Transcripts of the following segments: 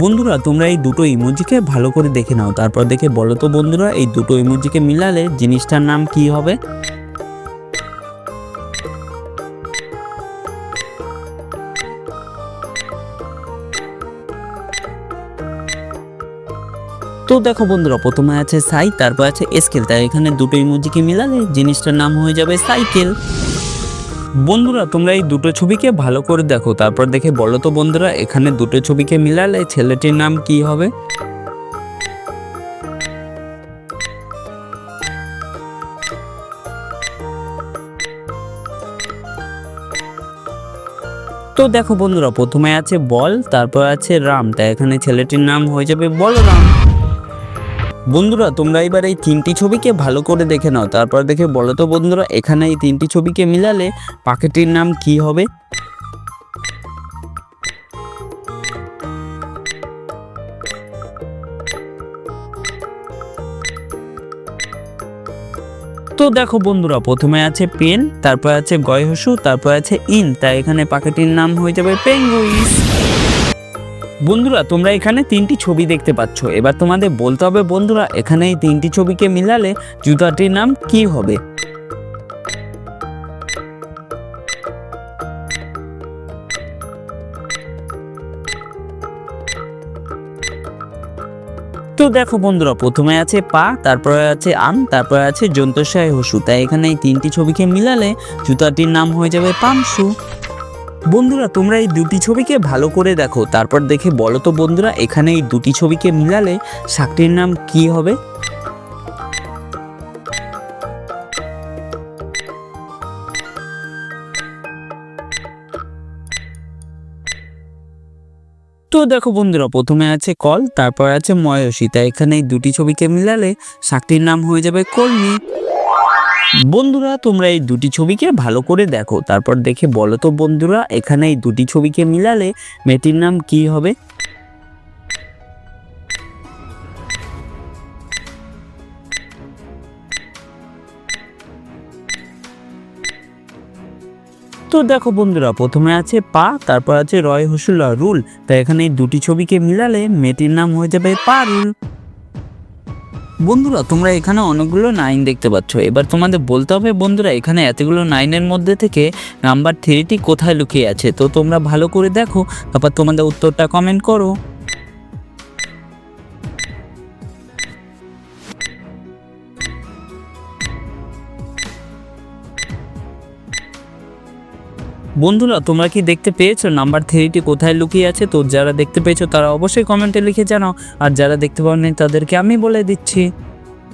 বন্ধুরা, তোমরা এই দুটো ইমোজিকে ভালো করে দেখে নাও। তারপর দেখে বলো তো বন্ধুরা, এই দুটো ইমোজিকে মিলালে জিনিসটার নাম কি হবে? তো দেখো বন্ধুরা, প্রথমে আছে সাই, তারপর আছে স্কেল। তাই এখানে দুটো ইমোজিকে মিলালে জিনিসটার নাম হয়ে যাবে সাইকেল। বন্ধুরা, তোমরা এই দুটো ছবিকে ভালো করে দেখো। তারপর দেখে বলো তো বন্ধুরা, এখানে দুটো ছবিকে মিলালে ছেলেটির নাম কি হবে? তো দেখো বন্ধুরা, প্রথমে আছে বল, তারপর আছে রাম। তাই এখানে ছেলেটির নাম হয়ে যাবে বলরাম। বন্ধুরা, তোমরা এবার এই তিনটি ছবিকে ভালো করে দেখে নাও। তারপর দেখে বলো তো বন্ধুরা, এখানে এই তিনটি ছবিকে মিলালে পাখিটির নাম কি হবে? তো দেখো বন্ধুরা, প্রথমে আছে পেন, তারপর আছে গয়হসু, তারপর আছে ইন, তাই এখানে পাখিটির নাম হয়ে যাবে পেঙ্গুইস বন্ধুরা, তোমরা এখানে তিনটি ছবি দেখতে পাচ্ছ। এবার তোমাদের বলতে হবে, বন্ধুরা, এখানে এই তিনটি ছবিকে মিলালে জুতাটির নাম কি হবে? তো দেখো বন্ধুরা, প্রথমে আছে পা, তারপরে আছে আম, তারপরে আছে যন্তসায় হসু। তাই এখানে এই তিনটি ছবিকে মিলালে জুতাটির নাম হয়ে যাবে পামসু বন্ধুরা, তোমরা এই দুটি ছবিকে ভালো করে দেখো। তারপর দেখে বলো তো বন্ধুরা, এখানে এই দুটি ছবিকে মিলালে শাকটির নাম কি হবে? তো দেখো বন্ধুরা, প্রথমে আছে কল, তারপর আছে ময়সী তাই এখানে এই দুটি ছবিকে মিলালে শাকটির নাম হয়ে যাবে কলমি। বন্ধুরা, তোমরা এই দুটি ছবিকে ভালো করে দেখো। তারপর দেখে বলো তো বন্ধুরা, এখানে এই দুটি ছবিকে মিলালে মেয়েটির নাম কি হবে? তো দেখো বন্ধুরা, প্রথমে আছে পা, তারপর আছে রয় হসুল্লা রুল। তাই এখানে এই দুটি ছবিকে মিলালে মেয়েটির নাম হয়ে যাবে পারুল। বন্ধুরা, তোমরা এখানে অনেকগুলো নাইন দেখতে পাচ্ছ। এবার তোমাদের বলতে হবে, বন্ধুরা, এখানে এতগুলো নাইনের মধ্যে থেকে নাম্বার থ্রিটি কোথায় লুকিয়ে আছে? তো তোমরা ভালো করে দেখো, তারপর তোমাদের উত্তরটা কমেন্ট করো। বন্ধুরা, তোমরা কি দেখতে পেয়েছ? নাম্বার থ্রিটি কোথায় লুকিয়ে আছে? তো যারা দেখতে পেয়েছ, তারা অবশ্যই কমেন্টে লিখে জানাও। আর যারা দেখতে পাওনি, তাদেরকে আমি বলে দিচ্ছি।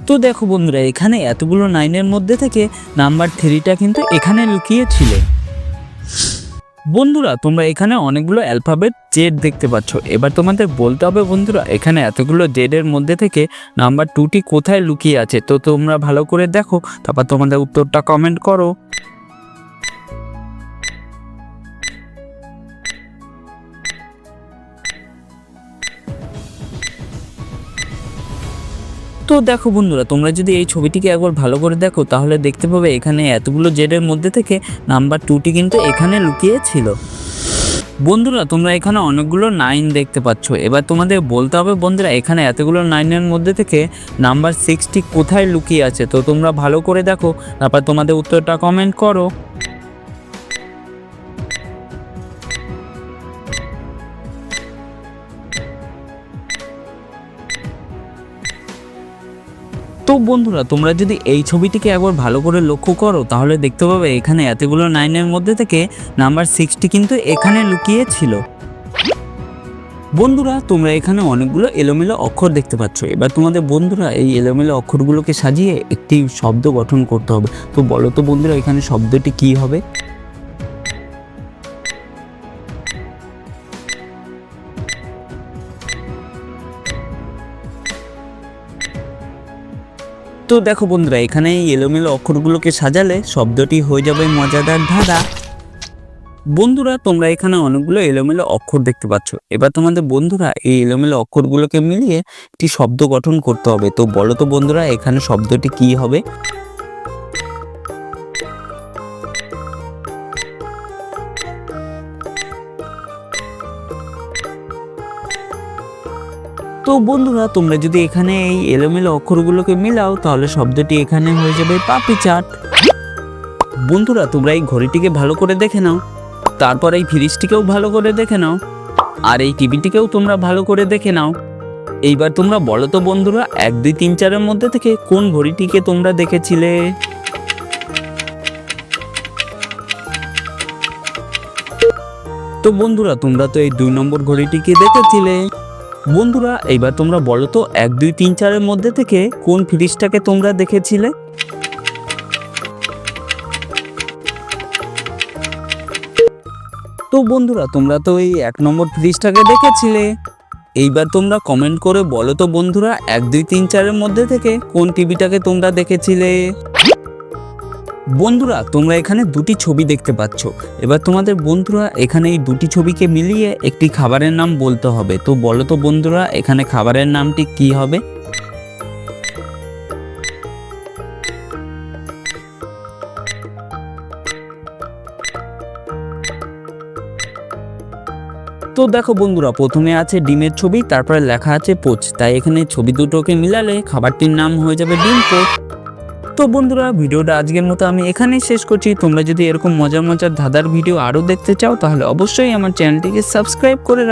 তো দেখো বন্ধুরা, এখানে এতগুলো নাইনের মধ্যে থেকে নাম্বার থ্রিটা কিন্তু এখানে লুকিয়ে ছিল বন্ধুরা, তোমরা এখানে অনেকগুলো অ্যালফাবেট জেড দেখতে পাচ্ছ। এবার তোমাদের বলতে হবে বন্ধুরা, এখানে এতগুলো জেডের মধ্যে থেকে নাম্বার টুটি কোথায় লুকিয়ে আছে? তো তোমরা ভালো করে দেখো, তারপর তোমাদের উত্তরটা কমেন্ট করো। তো দেখো বন্ধুরা, তোমরা যদি এই ছবিটিকে একবার ভালো করে দেখো, তাহলে দেখতে পাবে এখানে এতগুলো জেডের মধ্যে থেকে নাম্বার টুটি কিন্তু এখানে লুকিয়ে ছিল। বন্ধুরা, তোমরা এখানে অনেকগুলো নাইন দেখতে পাচ্ছ। এবার তোমাদের বলতে হবে বন্ধুরা, এখানে এতগুলো নাইনের মধ্যে থেকে নাম্বার সিক্সটি কোথায় লুকিয়ে আছে? তো তোমরা ভালো করে দেখো, তারপর তোমাদের উত্তরটা কমেন্ট করো। তো বন্ধুরা, তোমরা যদি এই ছবিটিকে একবার ভালো করে লক্ষ্য করো, তাহলে দেখতে পাবে এখানে এতগুলো নাইনের মধ্যে থেকে নাম্বার সিক্সটি কিন্তু এখানে লুকিয়ে ছিল। বন্ধুরা, তোমরা এখানে অনেকগুলো এলোমেলো অক্ষর দেখতে পাচ্ছ। এবার তোমাদের বন্ধুরা, এই এলোমেলো অক্ষরগুলোকে সাজিয়ে একটি শব্দ গঠন করতে হবে। তো বলো তো বন্ধুরা, এখানে শব্দটি কি হবে? তো দেখো বন্ধুরা, এখানে এলোমেলো অক্ষরগুলোকে সাজালে শব্দটি হয়ে যাবে মজাদার ধাঁধা। বন্ধুরা, তোমরা এখানে অনেকগুলো এলোমেলো অক্ষর দেখতে পাচ্ছ। এবার তোমাদের বন্ধুরা, এই এলোমেলো অক্ষরগুলোকে মিলিয়ে একটি শব্দ গঠন করতে হবে। তো বলো তো বন্ধুরা, এখানে শব্দটি কি হবে? তো বন্ধুরা, তোমরা যদি এখানে এই এলোমেলো অক্ষরগুলোকে মিলাও, তাহলে শব্দটি এখানে হয়ে যাবে পাপি চাট। বন্ধুরা, তোমরা এই ঘড়িটিকে ভালো করে দেখে নাও। তারপর এই ফ্রিজটিকেও ভালো করে দেখে নাও। আর এই টিভিটিকেও তোমরা ভালো করে দেখে নাও। এইবার তোমরা বলো তো বন্ধুরা, এক, দুই, তিন, চারের মধ্যে থেকে কোন ঘড়িটিকে তোমরা দেখেছিলে? তো বন্ধুরা, তোমরা তো এই দুই নম্বর ঘড়িটিকে দেখেছিলে। বন্ধুরা, এইবার তোমরা বলো তো, এক, দুই, তিন, চারের মধ্যে থেকে কোন ফ্রিজটাকে তোমরা দেখেছিলে? তো বন্ধুরা, তোমরা তো এই এক নম্বর ফ্রিজটাকে দেখেছিলে। এইবার তোমরা কমেন্ট করে বলো তো বন্ধুরা, এক, দুই, তিন, চারের মধ্যে থেকে কোন টিভিটাকে তোমরা দেখেছিলে? বন্ধুরা, তোমরা এখানে দুটি ছবি দেখতে পাচ্ছ। এবার তোমাদের বন্ধুরা এখানে এই দুটি ছবিকে মিলিয়ে একটি খাবারের নাম বলতে হবে। তো বলো তো বন্ধুরা, এখানে খাবারের নামটি কি হবে? তো দেখো বন্ধুরা, প্রথমে আছে ডিমের ছবি, তারপরে লেখা আছে পোচ। তাই এখানে ছবি দুটোকে মিলালে খাবারটির নাম হয়ে যাবে ডিম পোচ। তো বন্ধুরা, ভিডিওটা আজকের মতো আমি এখানেই শেষ করছি। তোমরা যদি এরকম মজার মজার ধাঁধার ভিডিও আরও দেখতে চাও, তাহলে অবশ্যই আমার চ্যানেলটিকে সাবস্ক্রাইব করে